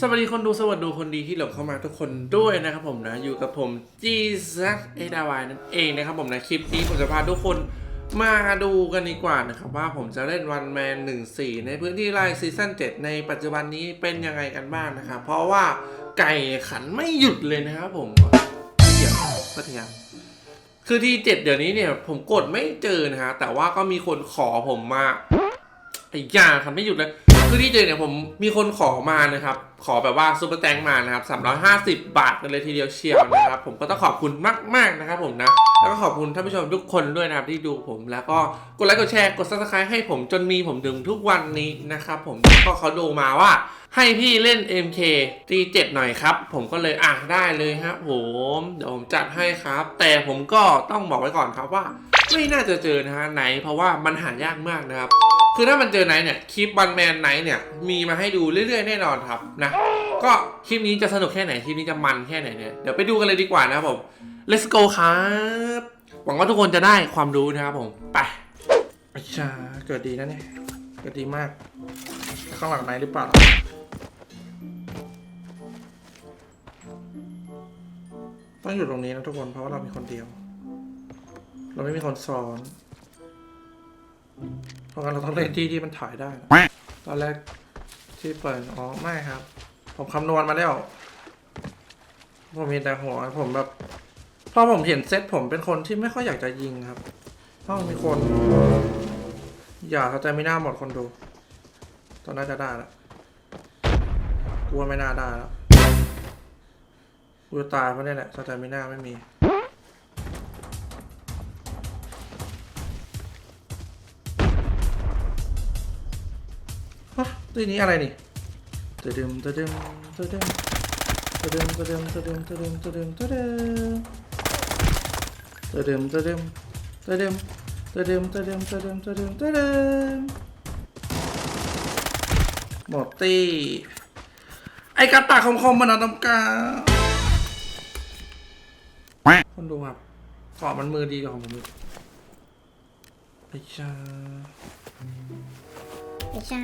สวัสดีคนดูสวัสดีคนดีที่หลงเข้ามาทุกคนด้วยนะครับผมนะอยู่กับผมจีซักเอดาวายนั่นเองนะครับผมนะคลิปนี้ผมจะพาทุกคนมาดูกันดีกว่านะครับว่าผมจะเล่นวันแมน1 4 ในพื้นที่ไล่ซีซั่น7ในปัจจุบันนี้เป็นยังไงกันบ้างนะครับเพราะว่าไก่ขันไม่หยุดเลยนะครับผมเดี๋ยวพัทยาคือที่เจ็ดเดี๋ยวนี้เนี่ยผมกดไม่เจอนะฮะแต่ว่าก็มีคนขอผมมาไอ้ยาทำไม่หยุดเลย คือที่เจอเนี่ยผมมีคนขอมานะครับ ขอแบบว่าซูเปอร์แตงมานะครับ 350 บาทกันเลยทีเดียวเชียวนะครับ ผมก็ต้องขอบคุณมาก ๆ นะครับผมนะ แล้วก็ขอบคุณท่านผู้ชมทุกคนด้วยนะครับที่ดูผมแล้วก็กดไลค์กดแชร์กด subscribe ให้ผมจนมีผมถึงทุกวันนี้นะครับผมก็เขาดูมาว่าให้พี่เล่น MK G7 หน่อยครับ ผมก็เลยอะได้เลยครับผมเดี๋ยวผมจัดให้ครับ แต่ผมก็ต้องบอกไว้ก่อนครับว่า ไม่น่าจะเจอนะฮะไหนเพราะว่ามันหายากมากนะครับ คือถ้ามันเจอไหนเนี่ยคลิปบันแมนไหนเนี่ยมีมาให้ดูเรื่อย ๆ แน่นอนครับนะก็คลิปนี้จะสนุกแค่ไหนคลิปนี้จะมันแค่ไหนเนี่ยเดี๋ยวไปดูกันเลยดีกว่านะครับผม let's go ครับหวังว่าทุกคนจะได้ความรู้นะครับผมไปอาชาเกิดดีนะเนี่ยเกิดดีมากข้างหลังไหนหรือเปล่าต้องอยู่ตรงนี้นะทุกคนเพราะว่าเรามีคนเดียว เราไม่มีคนซ้อนเพราะงั้นเราต้องเล่นที่ที่มันถ่ายได้นะตอนแรกที่เปิดอ๋อไม่ครับ ผมคำนวณมาแล้ว ผมมีแต่หัวผมแบบพอผมเห็นเซตผมเป็นคนที่ไม่ค่อยอยากจะยิงครับเพราะมันมีคน อย่าเขาใจไม่น่าหมดคนดูตอนน่าจะได้แล้วกลัวไม่น่าได้แล้วกูจะตายเพราะเนี่ยแหละสแตมิน่าไม่มี ตัวนี้อะไรนี่ตะดึมตะดึมตะดึมตะดึมตะดึมตะดึมตะดึมตะดึมตะดึมตะดึมตะดึมตะดึมตะดึมตะดึมตะดึมตะดึมตะดึมหมดตีไอกระตากคมๆมันเอาตำกาคนดูครับขอมันมือดีกว่าของผมอีกไอ้ชาไอชา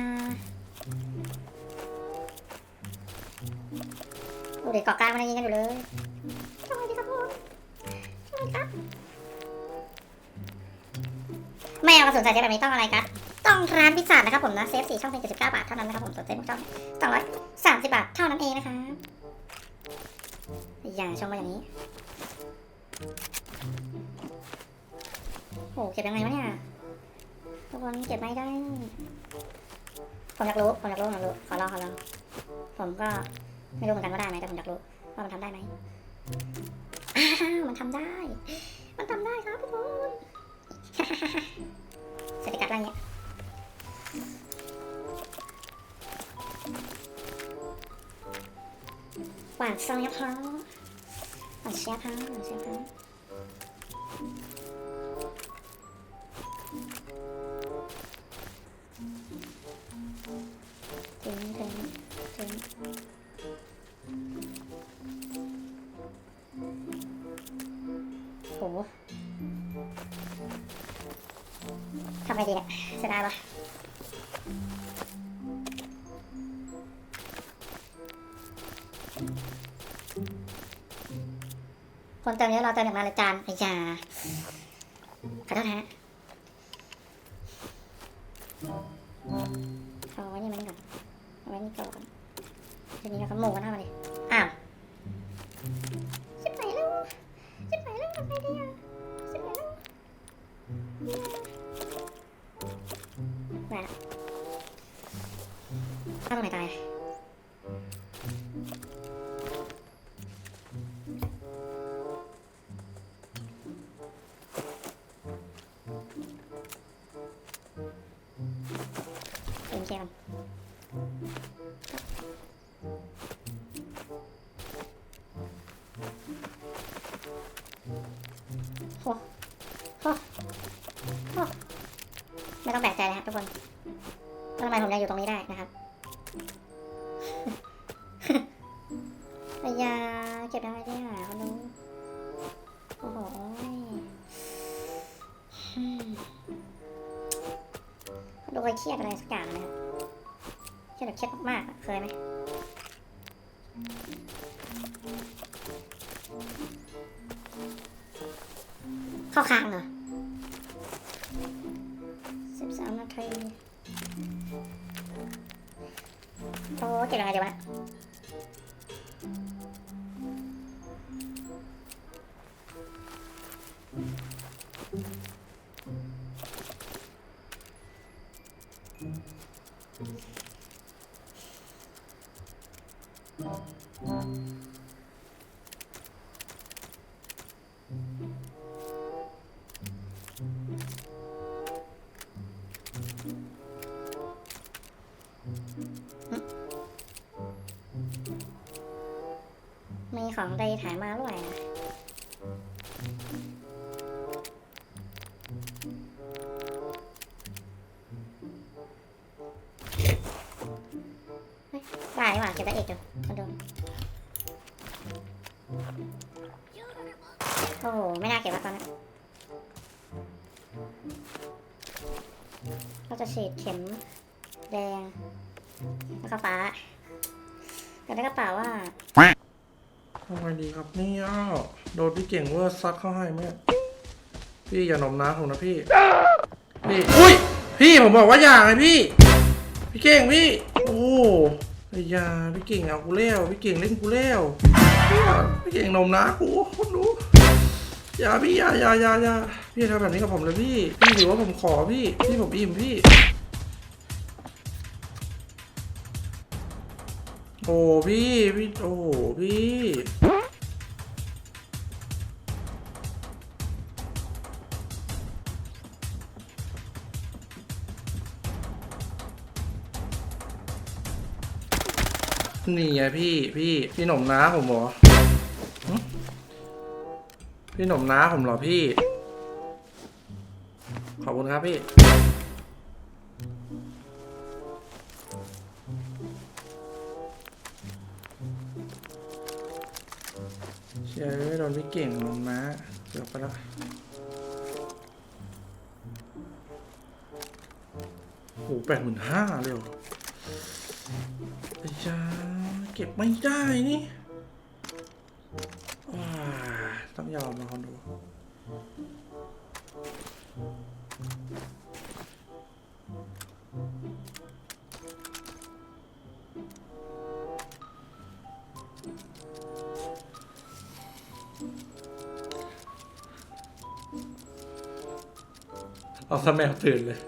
โอ้เด็กเกาะกลางมันยังยิงกันอยู่เลยสวัสดีครับผมสวัสดีครับ ไม่เอากระสุนใส่เซฟแบบนี้ต้องอะไรครับ ต้องร้านพิซซ่านะครับผมนะเซฟสี่ช่องเพียงเจ็ดสิบเก้าบาทเท่านั้นนะครับผมส่วนเซฟหกช่องสองร้อยสามสิบบาทเท่านั้นเองนะครับอย่าชมมาอย่างนี้โอ้เก็บยังไงวะเนี่ยทุกคนเก็บไม่ได้ ผมอยากรู้ผมอยากรู้ผมอยากรู้ขอลองขอลองผมก็ไม่รู้เหมือนกันว่าได้ไหมแต่ผมอยากรู้ว่ามันทำได้ไหมมันทำได้ มันทำได้ครับทุกคนสติกัดอะไรเงี้ยหวานซอยครับหวานเชียบครับหวานเชียบค คนเติมเยอะเราเติมอย่างมาเลยจานไอ้ยาขอโทษฮะเอาไว้นี่มันก่อนเอาไว้นี่ก่อนทีนี้เราก็โมกันเท่ามาดิ กครับทุกคนทำไมผมยังอยู่ตรงนี้ได้นะครับไอ้ยาเก็บยังไงได้หาเขาดูโอ้โหดูเคยเครียดอะไรสักอย่างนะครับเครียดแบบเครียดมากๆเคยไหมเข้าคางเหรอ โอ้เก็บ ของใดถ่ายมาด้วยนะ เก่งเวอร์ซัดเข้าให้ไหมพี่อย่าหนมน้าผมนะพี่ พี่ อุ้ย พี่ผมบอกว่าอย่าไงพี่ พี่เก่งพี่ โอ้ไอ้ยาพี่เก่งเอากูเล้วพี่เก่งเล่นกูเล้วพี่เก่งหนมน้ากูคนดูอย่าพี่อย่าอย่าอย่าอย่าพี่ทำแบบนี้กับผมเลยพี่ พี่ถือว่าผมขอพี่ พี่ผมอิ่มพี่ โอ้พี่พี่โอ้พี่ นี่ไงพี่พี่พี่หนุ่มน้าผมเหรอพี่หนุ่มน้าผมเหรอพี่ ขอบคุณครับพี่ เชียร์ไม่โดนพี่เก่งหนุ่มน้าเกือบไปแล้วโอ้โหแปดหมื่นห้าเลยเหรอ เก็บไม่ได้นี่ว้าต้องยอมมาคนดูเอาสแมวตื่นเลย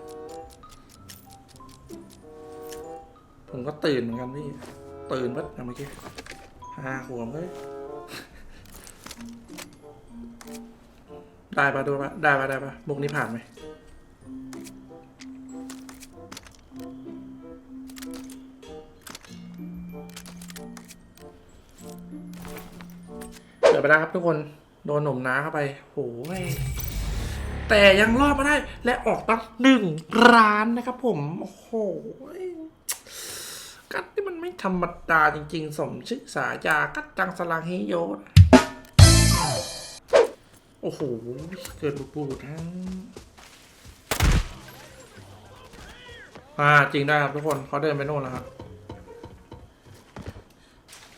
ผมก็ตื่นเหมือนกันพี่ ตื่นปั๊บอย่างเมื่อกี้ห้าขวบเลยได้ปะดูปะได้ปะได้ปะบุกนี้ผ่านไหมเดี๋ยวไปได้ครับทุกคนโดนหนุ่มน้าเข้าไปโอ้ยแต่ยังรอดมาได้และออกตั้งหนึ่งร้านนะครับผม โอ้โห กัดที่มันไม่ธรรมดาจริง ๆ สมชื่อสายากัดจังสลังเฮโยนะโอ้โห เกิดบุบูทั้งอ่าจริงได้ครับทุกคนเขาเดินไปโน่นแล้วครับ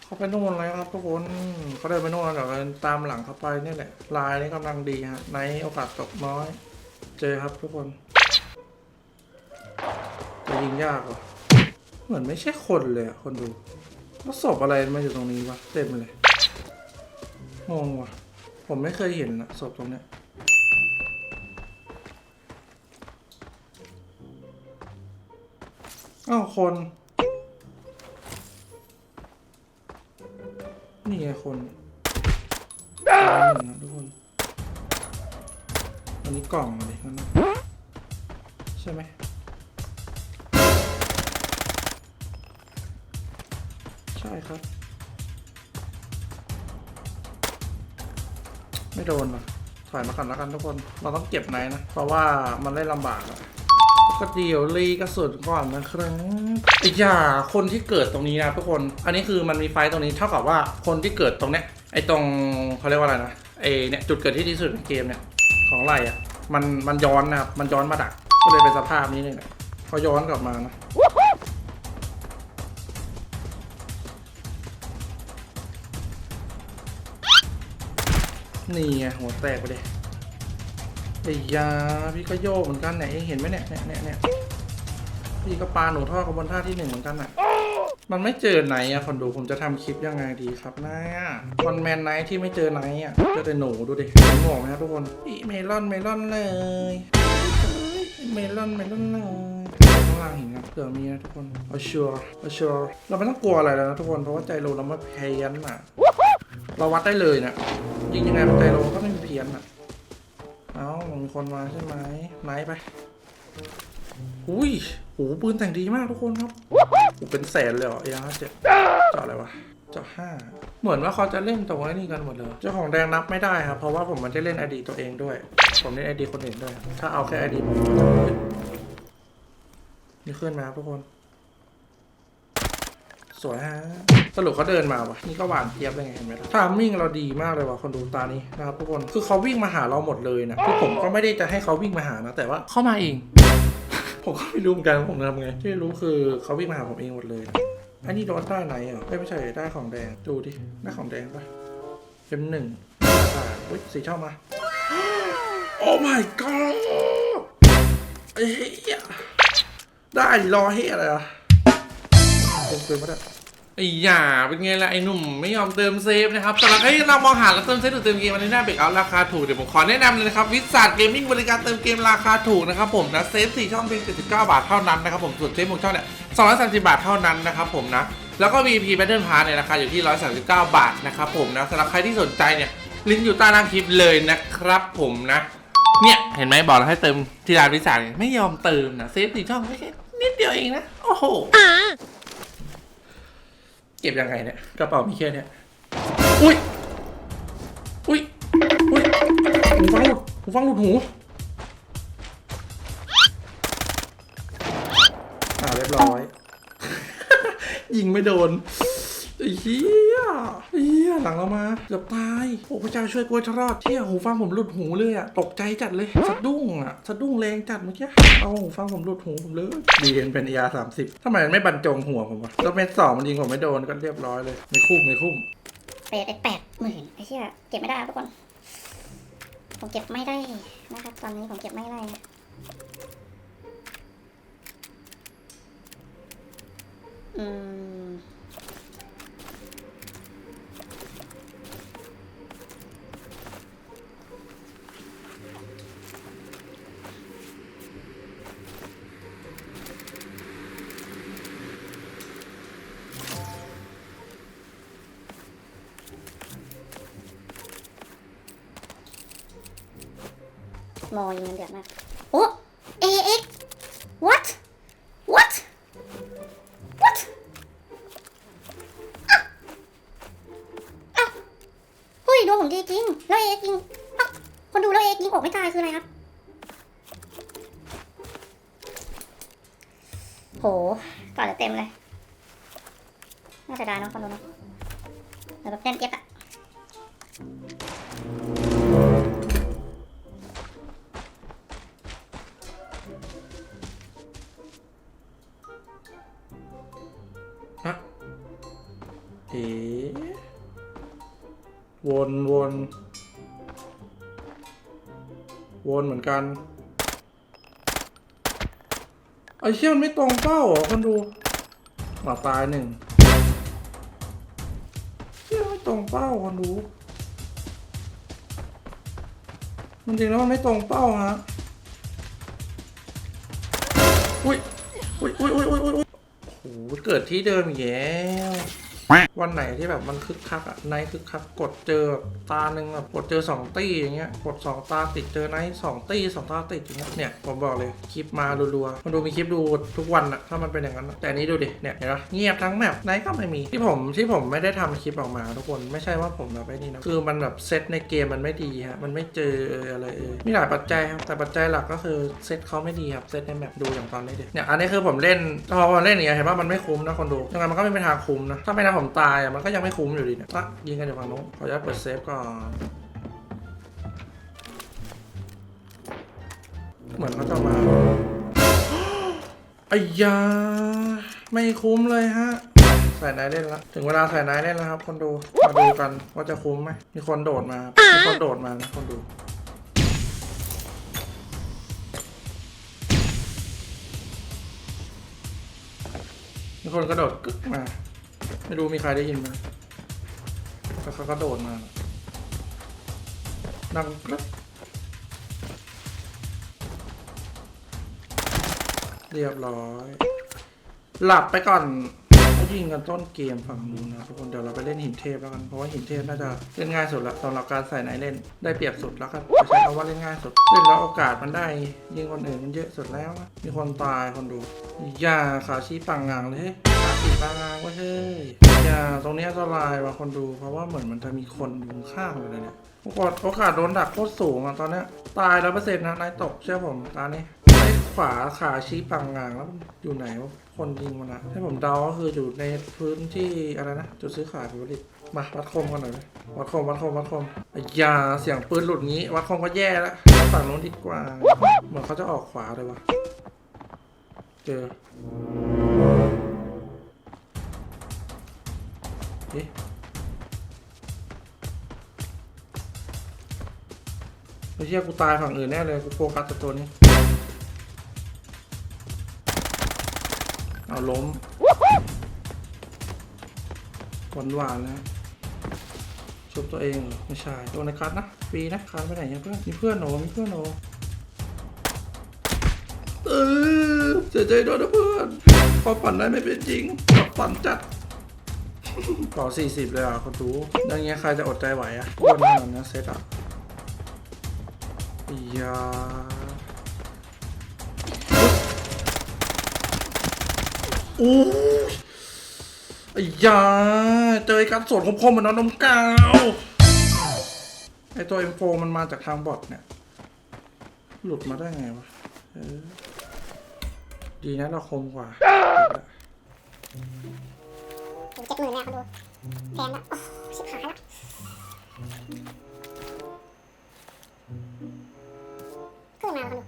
เขาไปโน่นแล้วครับทุกคนเขาเดินไปโน่นแล้วเดี๋ยวเราตามหลังเขาไปนี่แหละลายนี้กำลังดีฮะในโอกาสตกน้อย เจอครับทุกคนจะยิงยากว่ะ เหมือนไม่ใช่คนเลยอะคนดูแล้วศพอะไรมาอยู่ตรงนี้วะเต็มเลยงงว่ะ ผมไม่เคยเห็นอะศพตรงเนี้ยอ้าวคน นี่ไงคนตายหนึ่งนะทุกคน อันนี้กล่องอะไรกันนะใช่ไหม ช่ครับ ไม่โดนหรอกถอยมาก่อนแล้วกันทุกคน เราต้องเก็บไหนนะ เพราะว่ามันเล่นลำบากอะก็เดี๋ยวรีกระสุนก่อนนะครับไอ้ย่าคนที่เกิดตรงนี้นะทุกคน อันนี้คือมันมีไฟตรงนี้เท่ากับว่าคนที่เกิดตรงเนี้ย ไอ้ตรงเขาเรียกว่าอะไรนะ ไอเนี่ยจุดเกิดที่ดีที่สุดในเกมเนี่ยของไรอะมันมันย้อนนะครับ มันย้อนมาดัก ก็เลยเป็นสภาพนี้เลยนี่ยพอย้อนกลับมานะ นี่ไงหัวแตกไปเลยไอ้ยาพี่ก็โยกเหมือนกันเนี่ยเห็นไหมเนี่ยเนี่ยเนี่ยเนี่ยพี่ก็ปาหนูทอดกับบนท่าที่หนึ่งเหมือนกันอะมันไม่เจอไหนอะคนดูผมจะทำคลิปยังไงดีครับนายอะวันแมนไนท์ที่ไม่เจอไหนอะเจอแต่หนูดูดิหนหมวกไหมครับทุกคนอีเมลอนเมลอนเลยเมลอนเมลอนเลยข้างล่างเห็นครับเผื่อมีนะทุกคนเอาชัวร์เอาชัวร์เราไม่ต้องกลัวอะไรแล้วนะทุกคนเพราะว่าใจเราเราไม่เพี้ยนอะ เราวัดได้เลยนะยิงยังไงมันใจเราก็ไม่มีเพี้ยนอะเอ้ามีคนมาใช่ไหมไหนไปอุ้ยโหปืนแต่งดีมากทุกคนครับโอ้เป็นแสนเลยเหรอเออาเจ็ดเจาะอะไรวะเจาะห้าเหมือนว่าเขาจะเล่นตรงนี้กันหมดเลย เจ้าของแดงนับไม่ได้ครับ เพราะว่าผมมันจะเล่นไอดีตัวเองด้วย ผมเล่นไอดีคนอื่นด้วย ถ้าเอาแค่ไอดีผมก็จะเล่นนี่ขึ้นมาทุกคน สวยฮะ สรุปเขาเดินมาวะนี่ก็หวานเจี๊ยบเลยไงเห็นไหมล่ะทามมิ่งเราดีมากเลยว่ะคนดูตานี้นะครับทุกคนคือเขาวิ่งมาหาเราหมดเลยนะคือผมก็ไม่ได้จะให้เขาวิ่งมาหานะ แต่ว่าเข้ามาเอง ผมก็ไม่รู้เหมือนกันว่าผมจะทำไงที่รู้คือเขาวิ่งมาหาผมเองหมดเลยนะอันนี้โดนได้ไหนอะไม่ไม่ใช่ได้ของแดงดูดิได้ของแดงปะเป็นหนึ่งอ่าอุ้ยสีช่องมาโอ้ my god เอ้ยได้ดิรอเฮียอะไรอะเต็มเต็มมาได้ ไอ้หย่าเป็นไงล่ะไอ้หนุ่มไม่ยอมเติมเซฟนะครับสำหรับใครที่เรามองหาแล้วเติมเซฟหรือเติมเกมอันนี้หน้าเบรกเอาราคาถูกเดี๋ยวผมขอแนะนำเลยนะครับวิสาดเกมมิ่งบริการเติมเกมราคาถูกนะครับผมนะเซฟสี่ช่องเพียง79 บาทเท่านั้นนะครับผมส่วนเซฟหกช่องเนี่ย230 บาทเท่านั้นนะครับผมนะแล้วก็ VP Battle Pass เนี่ยราคาอยู่ที่ 139 บาทนะครับผมนะสำหรับใครที่สนใจเนี่ยลิงก์อยู่ใต้ล่างคลิปเลยนะครับผมนะเนี่ยเห็นไหมบอกแล้วให้เติมที่ร้านวิสาเนี่ยไม่ยอมเติมนะเซฟสี่ช่องแค่นิดเดียวเองนะโอ้โห ก็บยังไงเนี่ยกระเป๋ามีแค่เนี้ยอุ้ยอุ้ยอุ้ยหูฟังหลุดหูฟังหลุดหูอ่าเรียบร้อย ยิงไม่โดนไอ้เหี้ยไอ้ เหี้ยหลังเรามาเกือบตายโอ้พระเจ้าช่วยกล้วยทอดเที่ยหูฟังผมหลุดหูเลยอะตกใจจัดเลยสะดุ้งอะสะดุ้งแรงจัดเมื่อกี้เอาหูฟังผมหลุดหูผมเลยดีเอ็นเป็นยาสามสิบทำไมมันไม่บรรจงหัวผมวะแล้วเม็ดสองมันยิงผมไม่โดนก็เรียบร้อยเลยไม่คุ้มไม่คุ้มเปรตไอแปดหมื่นไอ้เชี่ยเก็บไม่ได้ทุกคน ผมเก็บไม่ได้นะครับ ตอนนี้ผมเก็บไม่ได้อืม โมยิงเงินเดือดมาก โอ้ AX what กัน ไอเชี่ยมันไม่ตรงเป้าเหรอคนดูหมาตายหนึ่งเชี่ยไม่ตรงเป้าคนดูมันจริงแล้วมันไม่ตรงเป้าฮะอุ้ยอุ้ยอุ้ยอุ้ยอุ้ยอุ้ยโอ้โหเกิดที่เดิมอีกแล้ว วันไหนที่แบบมันคึกคักอะไนท์คึกคักกดเจอตาหนึ่งแบบกดเจอสองตี้อย่างเงี้ยกดสองตาติดเจอไนท์สองตี้สองตาติดอย่างเงี้ยเนี่ยผมบอกเลยคลิปมารัวๆมันดูมีคลิปดูทุกวันอะถ้ามันเป็นอย่างนั้นแต่นี้ดูดิเนี่ยเห็นปะเงียบทั้งแมปไนท์ก็ไม่มีที่ผมที่ผมไม่ได้ทำคลิปออกมาทุกคนไม่ใช่ว่าผมแบบไม่นี่นะคือมันแบบเซตในเกมมันไม่ดีฮะมันไม่เจออะไรเออมีหลายปัจจัยครับแต่ปัจจัยหลักก็คือเซตเขาไม่ดีครับเซตในแมปดูอย่างตอนนี้ดิเนี่ยอันนี้คือผมเล่นพอเล่นอย่างเงี้ยเห็นว่ามันไม่คุ้มนะคนดูยังไงมันก็ไม่เป็นทางคุ้มนะถ้าไม่นะผมตายอะมันก็ยังไม่คุ้มอยู่ดีเนี่ยตักยิงกันอยู่ฝั่งโน้นขออนุญาตเปิดเซฟก่อน เหมือนเขาจะมาไอ้ยา ไม่คุ้มเลยฮะใส่นายเล่นล้วถึงเวลาใส่นายเล่นแล้วครับ คนดูมาดูกันว่าจะคุ้มไหมมีคนโดดมามีคนโดดมานะคนดูมีคนกระโดดกึกมา ไม่รู้มีใครได้ยินไหมแล้วเขาก็โดดมาดังกรึ๊บเรียบร้อย หลับไปก่อนเขายิงกันต้นเกมฝั่งนู้นนะทุกคนเดี๋ยวเราไปเล่นหินเทพแล้วกันเพราะว่าหินเทพน่าจะเล่นง่ายสุดละสำหรับการใส่ไหนเล่นได้เปรียบสุดแล้วกันใช้คำว่าเล่นง่ายสุดเล่นแล้วโอกาสมันได้ ยิงคนอื่นมันเยอะสุดแล้วนะมีคนตายคนดูอย่าขาชี้ปังงางเลย เฮ้ยขาชี้ปังงางเว้ยเฮ้ยอย่าตรงนี้อันตรายว่ะคนดู เพราะว่าเหมือนมันจะมีคนอยู่ข้างเลยเนี่ยโอกาสโอกาสโดนดักโคตรสูงอะตอนเนี้ยตายร้อยเปอร์เซ็นต์นะนายตกเชื่อผมตอนนี้ไอ้ขวาขาชี้ปังงางแล้วอยู่ไหนวะคนยิงมันอะให้ผมเดาก็คืออยู่ในพื้นที่อะไรนะจุดซื้อขายผลผลิตมาวัดคมกันหน่อยไหมวัดคมวัดคมวัดคมอ้ยาเสียงปืนหลุดงี้ วัดคมก็แย่แล้วฝั่งนู้นดีกว่าเหมือนเขาจะออกขวาเลยวะเจอ ไม่เชื่อกูตายฝั่งอื่นแน่เลย กูโฟกัสแต่ตัวนี้ เอาล้มหวานหวานนะชุบตัวเองเหรอไม่ใช่ตัวในคัดนะฟรีนะคัดไปไหนยังเพื่อนมีเพื่อนโหนมีเพื่อนโหนเออเสียใจด้วยนะเพื่อนพอฝันได้ไม่เป็นจริงฝันจัด ก่อสี่สิบเลยอะคนดูดังเงี้ยใครจะอดใจไหวอะอ้วนแน่นอนนะเซตอะยาโอ้ยยาเจอการสวนคมๆเหมือนน้องนมกาวไอตัว M4 มันมาจากทางบอทเนี่ย หลุดมาได้ไงวะดีนะเราคมกว่า ดหมื่นแน่เขาดูแพงแล้วโอ้ชิบหายแล้วขึ้นมาเขาดู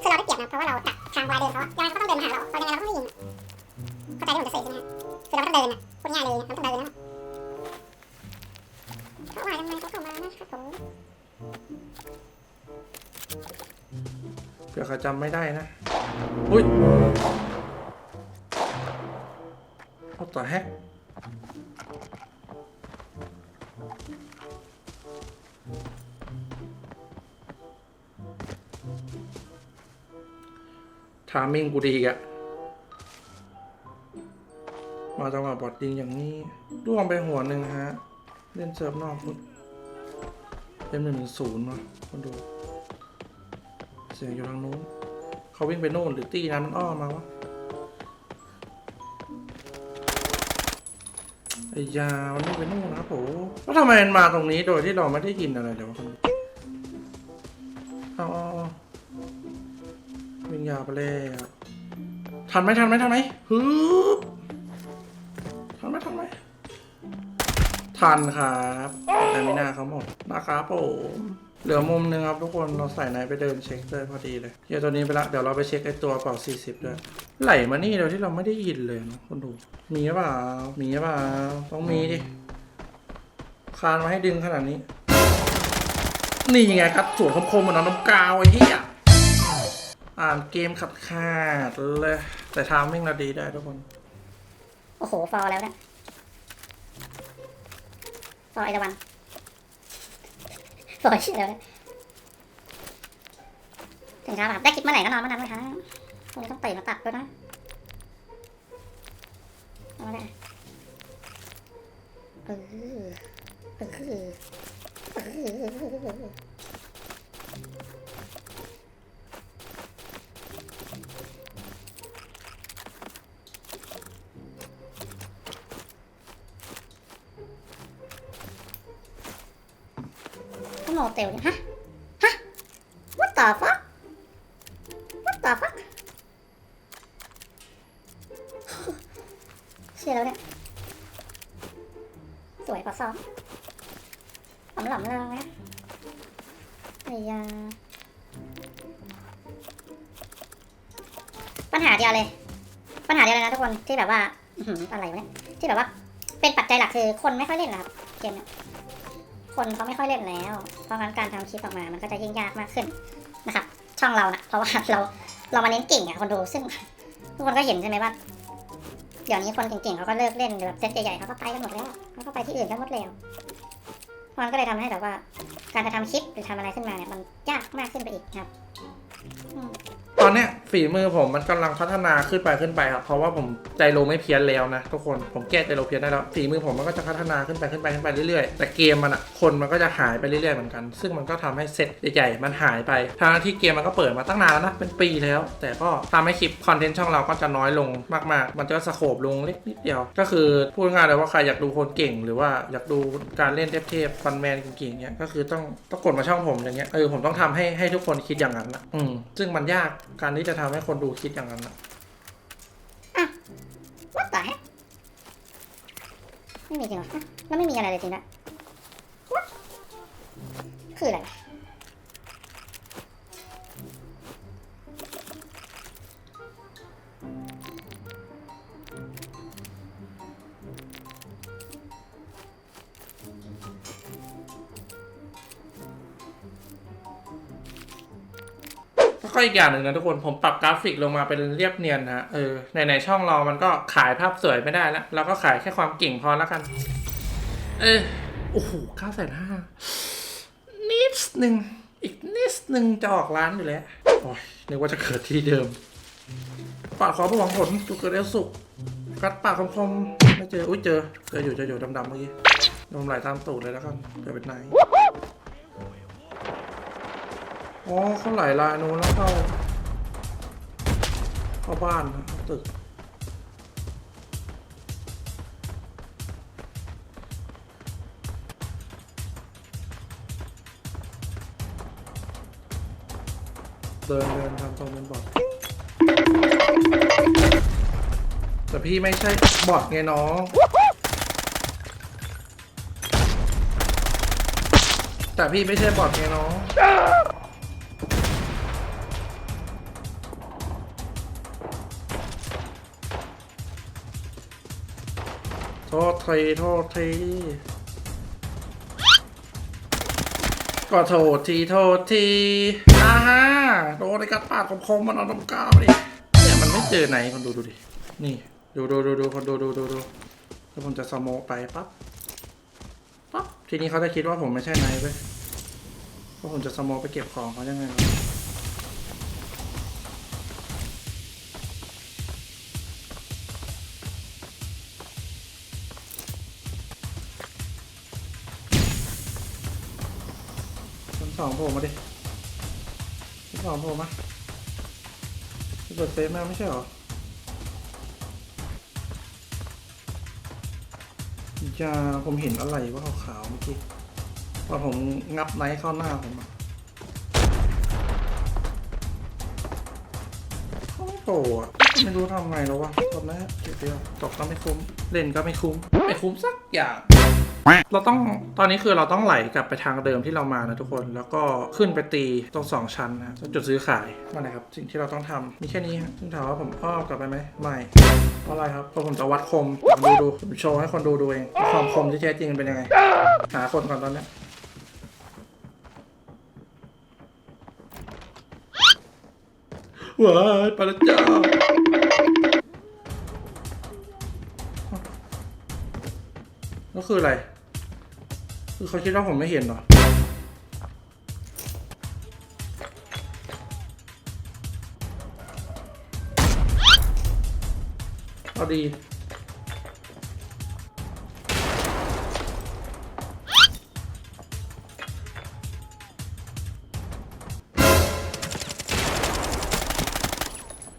คือเราได้เปรียบนะเพราะว่าเราดักทางวายเดินเขาอะยังไงเขาต้องเดินมาหาเราเรายังไงเราก็ต้องยิงเข้าใจที่ผมจะสื่อใช่ไหมฮะคือเราต้องเดินอะพูดง่ายเลยเราต้องเดินแล้วเขาว่ายังไงเขาเข้ามานะครับผมเผื่อใครจำไม่ได้นะอุ้ย เอาต่อแฮกทามิ่งกูดีอะมาจังหวะบอดยิงอย่างนี้ร่วงไปหัวหนึ่งฮะ เล่นเซิร์ฟนอกคุณเล่นหนึ่งหนึ่งศูนย์มาคนดู เสียงอยู่ทางนู้นเขาวิ่งไปโน่นหรือตีนั้นมันอ้อมมาวะ ยามันวิ่ไปโน่นนะครับผมแล้วทำไมมันมาตรงนี้โดยที่เราไม่ได้ยินอะไรเดี๋ยวคนเอาวิ่งยาวไปแล้วทันไหมทันไหมทันไหมฮึบทันไหมทันไหมทันครับแต่ไม่น่าเขาหมดนะครับผมเหลือมุมหนึ่งครับทุกคนเราใส่ไหนไปเดินเช็คเลยพอดีเลยเดี๋ยวตัวนี้ไปละเดี๋ยวเราไปเช็คไอ้ตัวเป่า40ด้วย ไหลมานี่โดยที่เราไม่ได้ยินเลยนะคนดู มีหรือเปล่า มีหรือเปล่า ต้องมีดิ คานมาให้ดึงขนาดนี้ นี่ยังไงครับสวนคมๆเหมือนน้ำกาวไอ้เหี้ยอ่านเกมขัดขาดเลย แต่ทามมิ่งเราดีได้ทุกคน โอ้โห ฟอร์แล้วนี่ยฟอร์ไอตะวัน ฟอร์เชื่อแล้วนี่ยถึงเช้าแบบได้คลิปเมื่อไหร่ก็นอนเมื่อนั้นเลยครับ งต้องเตื่นมาตัดด้วยนะเอาละเออเออเออโมเตลเนี่ยฮะ ฮะ what the fuck what the fuck ชื่อแล้วเนี่ย สวยกว่าซ้อมหลำหลำเลยนะไอ้ยาปัญหาเดียวเลย ปัญหาเดียวเลยนะทุกคนที่แบบว่าอะไรวะเนี่ยที่แบบว่า เป็นปัจจัยหลักคือคนไม่ค่อยเล่นนะครับเกมเนี้ยคนเขาไม่ค่อยเล่นแล้ว เพราะงั้นการทำคลิปออกมา มันก็จะยิ่งยากมากขึ้นนะครับ ช่องเรานะเพราะว่าเราเรามาเน้นเก่งอะคนดูซึ่งทุกคนก็เห็นใช่ไหมว่า เดี๋ยวนี้คนเก่งๆเขาก็เลิกเล่นแบบเซตใหญ่ๆเขาก็ไปกันหมดแล้วเขาก็ไปที่อื่นกันหมดแล้วมันก็เลยทำให้แบบว่า การจะทำคลิปหรือทำอะไรขึ้นมาเนี่ยมันยากมากขึ้นไปอีกครับ ตอนเนี้ย ฝีมือผมมันกำลังพัฒนาขึ้นไปขึ้นไปครับ เพราะว่าผมใจโลไม่เพี้ยนแล้วนะทุกคนผมแก้ใจโลเพี้ยนได้แล้วฝีมือผมมันก็จะพัฒนาขึ้นไปขึ้นไปขึ้นไปเรื่อยๆแต่เกมมันอะคนมันก็จะหายไปเรื่อยๆเหมือนกัน ซึ่งมันก็ทำให้เซตใหญ่ๆมันหายไปทางที่เกมมันก็เปิดมาตั้งนานแล้วนะเป็นปีแล้ว แต่ก็ทำให้คลิปคอนเทนต์ช่องเราก็จะน้อยลงมาก ๆ มันจะสโคบลงเล็กนิดเดียว ก็คือพูดง่ายๆเลยว่าใครอยากดูคนเก่ง หรือว่าอยากดูการเล่นเทพๆฟันแมนเก่งๆเนี้ยก็คือต้องต้องกดมาช่องผมอย่างเงี้ยเออผมต้องทำให้ให้ทุกคนคิดอย่างนั้นนะอืมซึ่งมันยากการที่จะทำให้คนดูคิดอย่างนั้นนะวัดต่อไม่มีจริงหรอแล้วไม่มีอะไรเลยจริงนะวย What? คืออะไรวะ ก็อีกอย่างหนึ่งนะทุกคนผมปรับกราฟิกลงมาเป็นเรียบเนียนนะเออในในช่องเรามันก็ขายภาพสวยไม่ได้แล้วเราก็ขายแค่ความเก่งพอแล้วกัน เออโอ้โหเก้าแสนห้านิดหนึ่งอีกนิดหนึ่งจะออกร้านอยู่แล้วโอ้ยนึกว่าจะเกิดที่เดิมปาดขอผู้หวังผลจุกเกิดเอลสุกกัดปากคมๆไม่เจออุ้ยเจอเจออยู่เจออยู่ดำๆเมื่อกี้นมไหลตามตูดเลยแล้วกันเกิดเป็นไหน อ๋อเขาไหลลายนู้นแล้วเข้าเข้าบ้านนะเข้าตึกเดินเดินทำตรงเป็นบอดแต่พี่ไม่ใช่บอดไงน้องแต่พี่ไม่ใช่บอดไงน้อง โทษทีโทษทีก็โทษทีโทษทีอ่าฮะโดนไอ้กัดปากคมๆมันเอาน้ำกาวดิเนี่ยมันไม่เจอไหนคนดูดูดิ นี่ ดูดูดูดูคนดูดูดูดูแล้วผมจะสโมกไปปั๊บปั๊บทีนี้เขาจะคิดว่าผมไม่ใช่ไนท์เว้ยเพราะผมจะสโมกไปเก็บของเขายังไง สองโผล่มาดิสองโผล่มาเปิดเซฟมาไม่ใช่เหรออย่าผมเห็นอะไรว่าขาวๆเมื่อกี้พอผมงับไนท์เข้าหน้าผมอะเขาไม่โผล่อะไม่รู้ทำไงแล้ววะตอนแรกเก็บเดียวตกก็ไม่คุ้ม เล่นก็ไม่คุ้ม ไม่คุ้มสักอย่าง เราต้องตอนนี้คือเราต้องไหลกลับไปทางเดิมที่เรามานะทุกคน แล้วก็ขึ้นไปตีตรงสองชั้นนะจุดซื้อขายนั่นแหละครับ สิ่งที่เราต้องทำมีแค่นี้ฮะซึ่ถามว่าผมอ้อกลับไปไหมไม่เพราะอะไรครับเพราะผมจะวัดคมดูดูผมโชว์ให้คนดูดูเองความคมที่แท้จริงเป็นยังไง หาคนก่อนตอนนี้ว้ายปล้วจ้าก็คืออะไร คือเขาคิดว่าผมไม่เห็นหรอเอาดี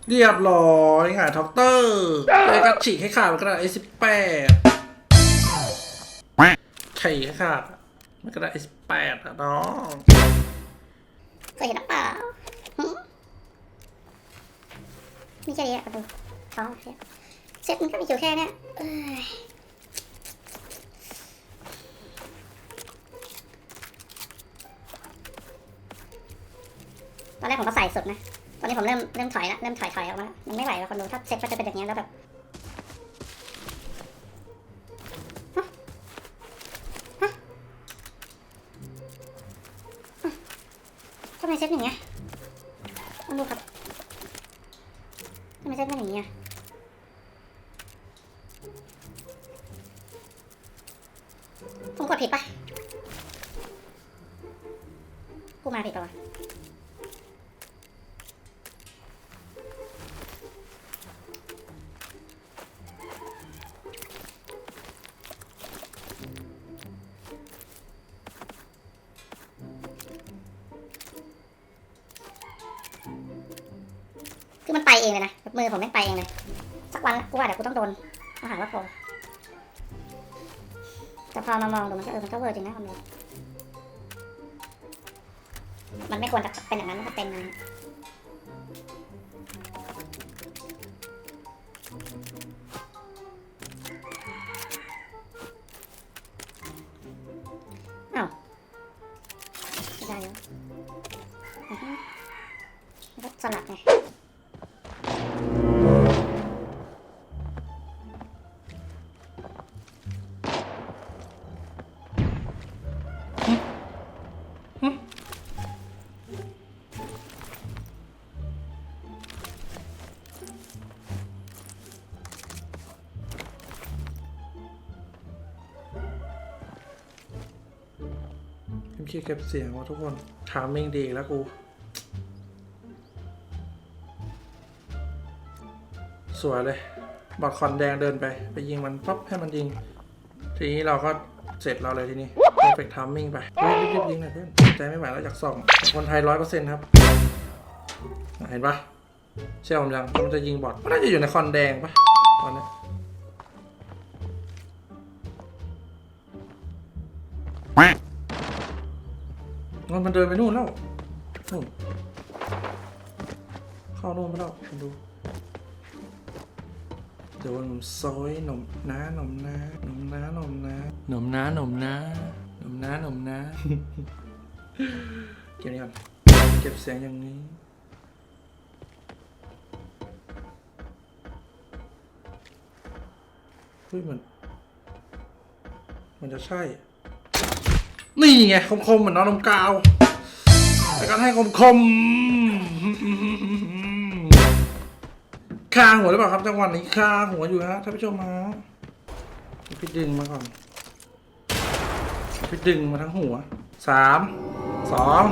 เรียบร้อยหงายท็อกเตอร์เลยก็ฉีกให้ขาดกระดาษ A18 ฉีกให้ขาดมันกระดาษ A18 อะน้องเคยเห็นหรือเปล่าหึมีแค่นี้แหละประตูท้องเซ็ตมันก็มีอยู่แค่เนี้ยตอนแรกผมก็ใส่สุดนะ ตอนนี้ผมเริ่มเริ่มถอยละเริ่มถอยถอยออกมาแล้วมันไม่ไหวแล้วคนดูถ้าเซ็ตก็จะเป็นอย่างเงี้แล้วแบบ เซตอย่างเงี้ยต้องดูครับทำไมเซตเป็นอย่างเงี้ยผมกดผิดปะกูมาผิดปะวะ กูว่าเดี๋ยวกูต้อาหารว่าโกงแต่พอมามองดูมันก็เออมันก็เวอร์จริงนะคอมเมนต์มันไม่ควรจะเป็นอย่างนั้นมันก็เป็นนะ คีเก็บเสียงว่ะทุกคนถามเองดีแล้วกูสวยเลยบอดคอนแดงเดินไป ไปยิงมันปั๊บให้มันยิง ทีนี้เราก็เสร็จเราเลยทีนี้ perfect timing ไปรีบๆยิงหน่อยเพื่อนใจไม่ไหวแล้วอยากส่อง คนไทยร้อยเปอร์เซ็นต์ครับ เห็นปะเชื่อผมยังมันจะยิงบอดมันน่าจะอยู่ในคอนแดงปะตอนนี้ มันมันเดินไปนู่นแล้วนู่นเข้านู่นไปแล้วคุณดู เดี๋ยวหนุ่มซอยหนุ่มน้าหนุ่มน้าหนุ่มน้าหนุ่มน้าหนุ่มน้าหนุ่มน้าหนุ่มน้าหนุ่มน้าเก็บนี่ก่อนเก็บเสียงอย่างนี้เฮ้ยมัน มันจะใช่นี่ ไงคมๆเหมือนน้องนมกาว แต่ก็ให้คมๆคาหัวหรือเปล่าครับจังหวะนี้คาหัวอยู่ฮะท่านผู้ชมฮะพี่ดึงมาก่อนพี่ดึงมาทั้งหัวสามสอง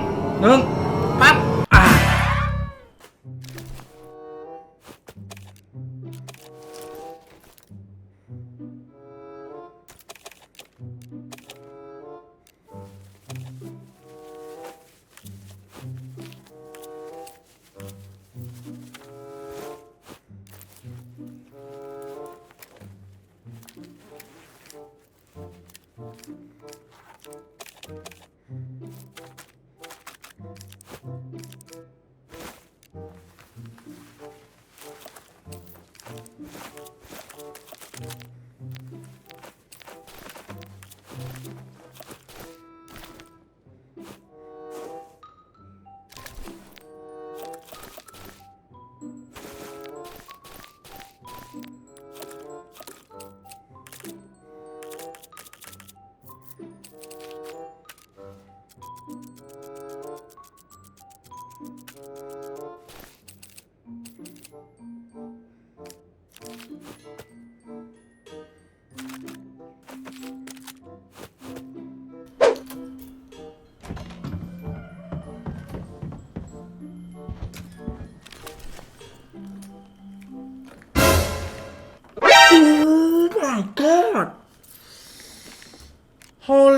หนึ่งปั๊บ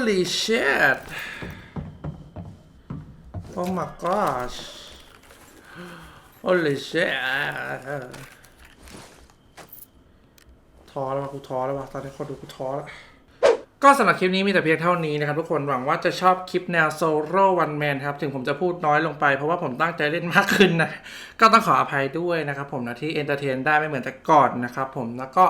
Holy shit Oh my gosh Holy shit ท้อแล้วกูท้อแล้ววะตอนนี้คนดูกูท้อแล้วก็สำหรับคลิปนี้มีแต่เพียงเท่านี้นะครับทุกคนหวังว่าจะชอบคลิปแนวโซโล่วันแมนครับ ถึงผมจะพูดน้อยลงไปเพราะว่าผมตั้งใจเล่นมากขึ้นนะ ก็ต้องขออภัยด้วยนะครับผมนะที่เอนเตอร์เทนได้ไม่เหมือนแต่ก่อนนะครับผมแล้วก็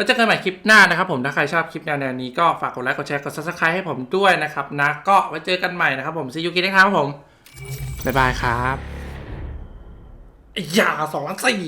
ว้เจอกันใหม่คลิปหน้านะครับผมถ้าใครชอบคลิปแนวนี้ก็ฝากกดไลค์กดแชร์กด subscribe ให้ผมด้วยนะครับนะก็ไว้เจอกันใหม่นะครับผมซียูกินะครับผมบ๊ายบายครับอย่าสองล้านสี่